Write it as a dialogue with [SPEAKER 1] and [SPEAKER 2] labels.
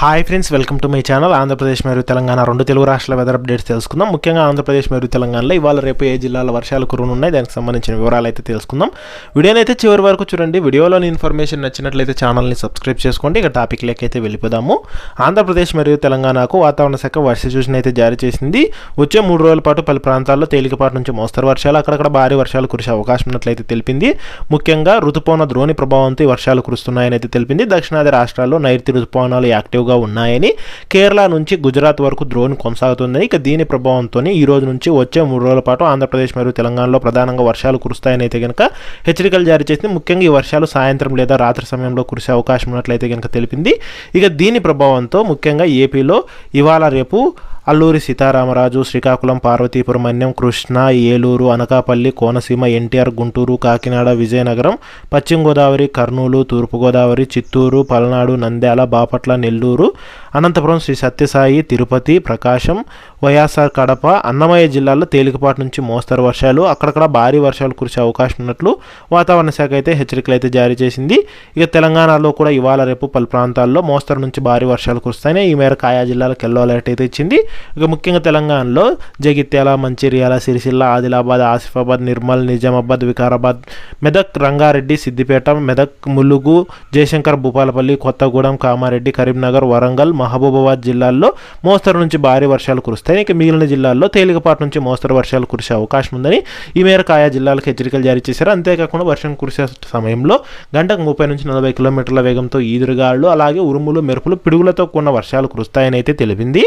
[SPEAKER 1] Hi friends welcome to my channel Andhra Pradesh మరియు తెలంగాణ రెండు తెలుగు రాష్ట్రాల వెదర్ అప్డేట్స్ తెలుసుకుందాం. ముఖ్యంగా ఆంధ్రప్రదేశ్ మరియు తెలంగాణలో ఇవాళ రేపు ఏ జిల్లాల వర్షాలు కురునున్నాయి దానికి సంబంధించిన వివరాలు అయితే తెలుసుకుందాం. వీడియోని అయితే చివరి వరకు చూడండి. వీడియోలోని ఇన్ఫర్మేషన్ నచ్చినట్లయితే ఛానల్ని సబ్స్క్రైబ్ చేసుకోండి. ఇక టాపిక్ అయితే వెళ్ళిపోదాము. ఆంధ్రప్రదేశ్ మరియు తెలంగాణకు వాతావరణ శాఖ వర్ష సూచన అయితే జారీ చేసింది. వచ్చే మూడు రోజుల పాటు పలు ప్రాంతాల్లో తేలికపాటి నుంచి మోస్తరు వర్షాలు అక్కడక్కడ భారీ వర్షాలు కురిసే అవకాశం ఉన్నట్లయితే తెలిపింది. ముఖ్యంగా రుతుపవన ద్రోణి ప్రభావంతో ఈ వర్షాలు కురుస్తున్నాయని అయితే తెలిపింది. దక్షిణాది రాష్ట్రాల్లో నైరుతి రుతుపవనాలు యాక్టివ్గా ఉన్నాయని కేరళ నుంచి గుజరాత్ వరకు ద్రోణి కొనసాగుతుందని ఇక దీని ప్రభావంతో ఈ రోజు నుంచి వచ్చే మూడు రోజుల పాటు ఆంధ్రప్రదేశ్ మరియు తెలంగాణలో ప్రధానంగా వర్షాలు కురుస్తాయని అయితే కనుక హెచ్చరికలు జారీ చేసింది. ముఖ్యంగా ఈ వర్షాలు సాయంత్రం లేదా రాత్రి సమయంలో కురిసే అవకాశం ఉన్నట్లయితే కనుక తెలిపింది. ఇక దీని ప్రభావంతో ముఖ్యంగా ఏపీలో ఇవాళ రేపు అల్లూరి సీతారామరాజు శ్రీకాకుళం పార్వతీపురం మన్యం కృష్ణ ఏలూరు అనకాపల్లి కోనసీమ ఎన్టీఆర్ గుంటూరు కాకినాడ విజయనగరం పశ్చిమ గోదావరి కర్నూలు తూర్పుగోదావరి చిత్తూరు పల్నాడు నంద్యాల బాపట్ల నెల్లూరు అనంతపురం శ్రీ సత్యసాయి తిరుపతి ప్రకాశం వైఎస్ఆర్ కడప అన్నమయ్య జిల్లాల్లో తేలికపాటి నుంచి మోస్తరు వర్షాలు అక్కడక్కడ భారీ వర్షాలు కురిసే అవకాశం ఉన్నట్లు వాతావరణ శాఖ అయితే హెచ్చరికలు అయితే జారీ చేసింది. ఇక తెలంగాణలో కూడా ఇవాళ రేపు పలు ప్రాంతాల్లో మోస్తరు నుంచి భారీ వర్షాలు కురుస్తాయని ఈ మేరకు ఆయా జిల్లాలకు ఎల్లో అలర్ట్ అయితే ఇచ్చింది. ఇక ముఖ్యంగా తెలంగాణలో జగిత్యాల మంచిర్యాల సిరిసిల్ల ఆదిలాబాద్ ఆసిఫాబాద్ నిర్మల్ నిజామాబాద్ వికారాబాద్ మెదక్ రంగారెడ్డి సిద్దిపేట మెదక్ ములుగు జయశంకర్ భూపాలపల్లి కొత్తగూడెం కామారెడ్డి కరీంనగర్ వరంగల్ మహబూబాబాద్ జిల్లాల్లో మోస్తరు నుంచి భారీ వర్షాలు కురుస్తాయి. ఇక మిగిలిన జిల్లాల్లో తేలికపాటి నుంచి మోస్తరు వర్షాలు కురిసే అవకాశం ఉందని ఈ మేరకు ఆయా జిల్లాలకు హెచ్చరికలు జారీ చేశారు. అంతేకాకుండా వర్షం కురిసే సమయంలో గంటకు ముప్పై నుంచి నలభై కిలోమీటర్ల వేగంతో ఈదురుగాళ్ళు అలాగే ఉరుములు మెరుపులు పిడుగులతో కూడిన వర్షాలు కురుస్తాయని అయితే తెలిపింది.